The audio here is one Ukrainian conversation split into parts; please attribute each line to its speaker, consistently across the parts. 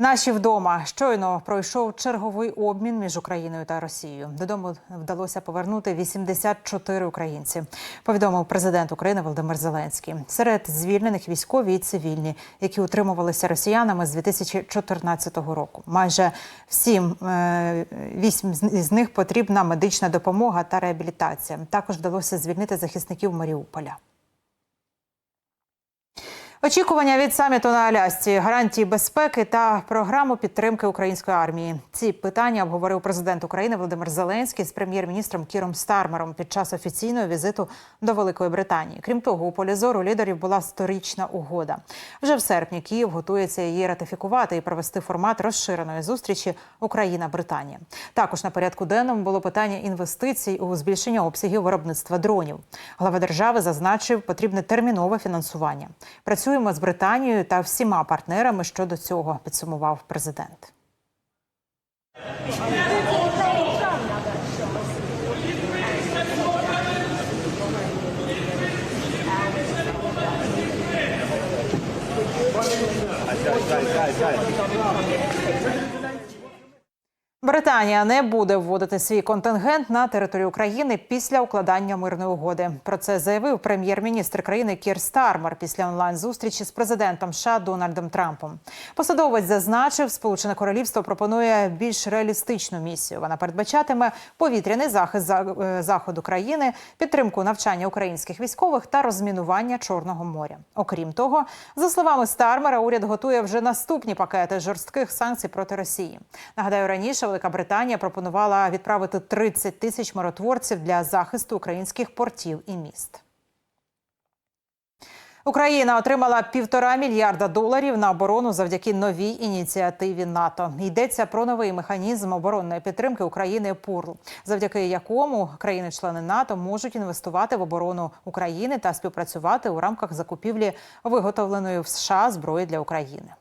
Speaker 1: Наші вдома щойно пройшов черговий обмін між Україною та Росією. Додому вдалося повернути 84 українці. Повідомив президент України Володимир Зеленський. Серед звільнених військові і цивільні, які утримувалися росіянами з 2014 року. Майже всім е, вісім з них потрібна медична допомога та реабілітація. Також вдалося звільнити захисників Маріуполя. Очікування від саміту на Алясці, гарантії безпеки та програму підтримки української армії. Ці питання обговорив президент України Володимир Зеленський з прем'єр-міністром Кіром Стармером під час офіційного візиту до Великої Британії. Крім того, у полі зору лідерів була сторічна угода. Вже в серпні Київ готується її ратифікувати і провести формат розширеної зустрічі Україна-Британія. Також на порядку денному було питання інвестицій у збільшення обсягів виробництва дронів. Глава держави зазначив, потрібне термінове фінансування. Працює Працюємо з Британією та всіма партнерами щодо цього, підсумував президент. Британія не буде вводити свій контингент на територію України після укладання мирної угоди. Про це заявив прем'єр-міністр країни Кір Стармер після онлайн-зустрічі з президентом США Дональдом Трампом. Посадовець зазначив, Сполучене Королівство пропонує більш реалістичну місію. Вона передбачатиме повітряний захист е, заходу країни, підтримку навчання українських військових та розмінування Чорного моря. Окрім того, за словами Стармера, уряд готує вже наступні пакети жорстких санкцій проти Росії. Нагадаю, раніше Велика Британія пропонувала відправити 30 тисяч миротворців для захисту українських портів і міст. Україна отримала півтора мільярда доларів на оборону завдяки новій ініціативі НАТО. Йдеться про новий механізм оборонної підтримки України ПУРЛ, завдяки якому країни-члени НАТО можуть інвестувати в оборону України та співпрацювати у рамках закупівлі виготовленої в США зброї для України.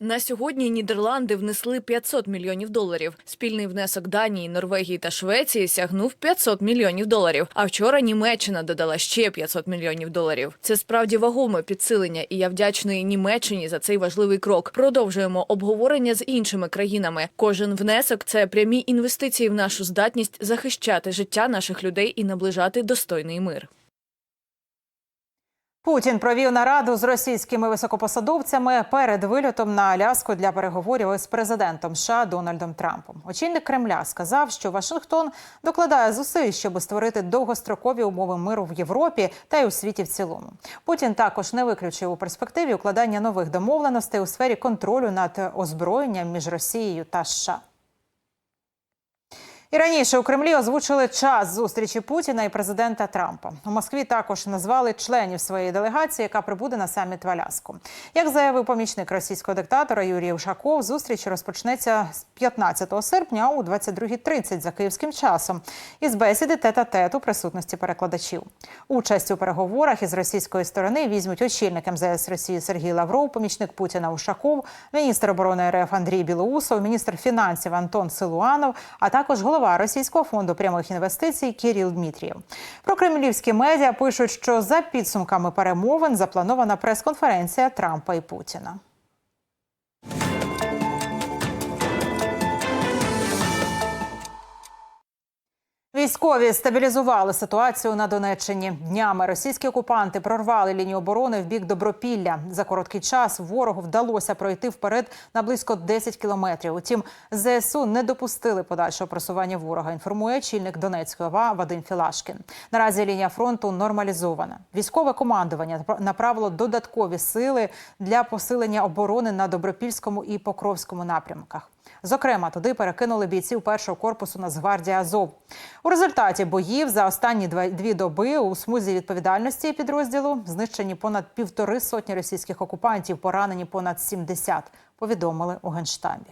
Speaker 2: На сьогодні Нідерланди внесли 500 мільйонів доларів. Спільний внесок Данії, Норвегії та Швеції сягнув 500 мільйонів доларів. А вчора Німеччина додала ще 500 мільйонів доларів. Це справді вагоме підсилення, і я вдячний Німеччині за цей важливий крок. Продовжуємо обговорення з іншими країнами. Кожен внесок це прямі інвестиції в нашу здатність захищати життя наших людей і наближати достойний мир.
Speaker 1: Путін провів нараду з російськими високопосадовцями перед вильотом на Аляску для переговорів із президентом США Дональдом Трампом. Очільник Кремля сказав, що Вашингтон докладає зусиль, щоб створити довгострокові умови миру в Європі та й у світі в цілому. Путін також не виключив у перспективі укладання нових домовленостей у сфері контролю над озброєнням між Росією та США. І раніше у Кремлі озвучили час зустрічі Путіна і президента Трампа. У Москві також назвали членів своєї делегації, яка прибуде на саміт в Аляску. Як заявив помічник російського диктатора Юрій Ушаков, зустріч розпочнеться з 15 серпня у 22.30 за київським часом. Із бесіди тет-а-тет у присутності перекладачів. Участь у переговорах із російської сторони візьмуть очільник МЗС Росії Сергій Лавров, помічник Путіна Ушаков, міністр оборони РФ Андрій Білоусов, міністр фінансів Антон Силуанов, а також голова голова Російського фонду прямих інвестицій Кіріл Дмітрієв. Про кремлівські медіа пишуть, що за підсумками перемовин запланована прес-конференція Трампа і Путіна. Військові стабілізували ситуацію на Донеччині. Днями російські окупанти прорвали лінію оборони в бік Добропілля. За короткий час ворогу вдалося пройти вперед на близько 10 кілометрів. Утім, ЗСУ не допустили подальшого просування ворога. Інформує чільник Донецької ОВА Вадим Філашкін. Наразі лінія фронту нормалізована. Військове командування направило додаткові сили для посилення оборони на Добропільському і Покровському напрямках. Зокрема, туди перекинули бійців першого корпусу Нацгвардії Азов. У результаті боїв за останні дві доби у смузі відповідальності підрозділу знищені понад півтори сотні російських окупантів, поранені понад 70, повідомили у генштабі.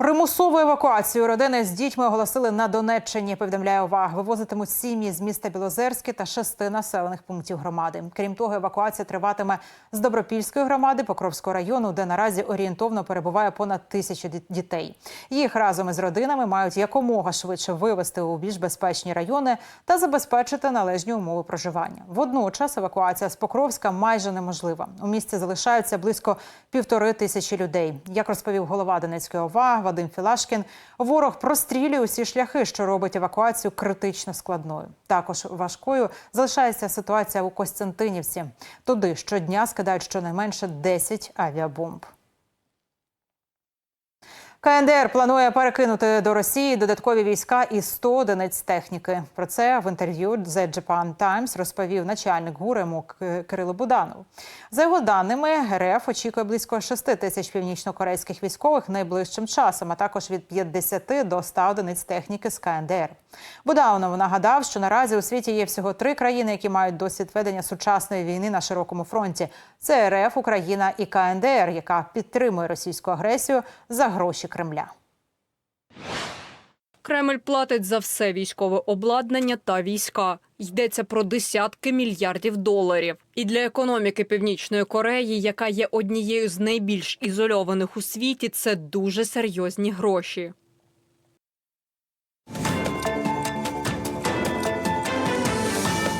Speaker 1: Примусову евакуацію родини з дітьми оголосили на Донеччині. Повідомляє ОВА. Вивозитимуть сім'ї з міста Білозерське та шести населених пунктів громади. Крім того, евакуація триватиме з Добропільської громади Покровського району, де наразі орієнтовно перебуває понад тисячу дітей. Їх разом із родинами мають якомога швидше вивезти у більш безпечні райони та забезпечити належні умови проживання. Водночас евакуація з Покровська майже неможлива. У місті залишаються близько півтори тисячі людей. Як розповів голова Донецької ОВА Вадим Філашкін, ворог прострілює усі шляхи, що робить евакуацію критично складною. Також важкою залишається ситуація у Костянтинівці. Туди щодня скидають щонайменше 10 авіабомб. КНДР планує перекинути до Росії додаткові війська і 100 одиниць техніки. Про це в інтерв'ю The Japan Times розповів начальник ГУРЕМу Кирило Буданов. За його даними, РФ очікує близько 6 тисяч північнокорейських військових найближчим часом, а також від 50 до 100 одиниць техніки з КНДР. Буданов нагадав, що наразі у світі є всього три країни, які мають досвід ведення сучасної війни на широкому фронті. Це РФ, Україна і КНДР, яка підтримує російську агресію за гроші Кремля.
Speaker 3: Кремль платить за все військове обладнання та війська. Йдеться про десятки мільярдів доларів. І для економіки Північної Кореї, яка є однією з найбільш ізольованих у світі, це дуже серйозні гроші.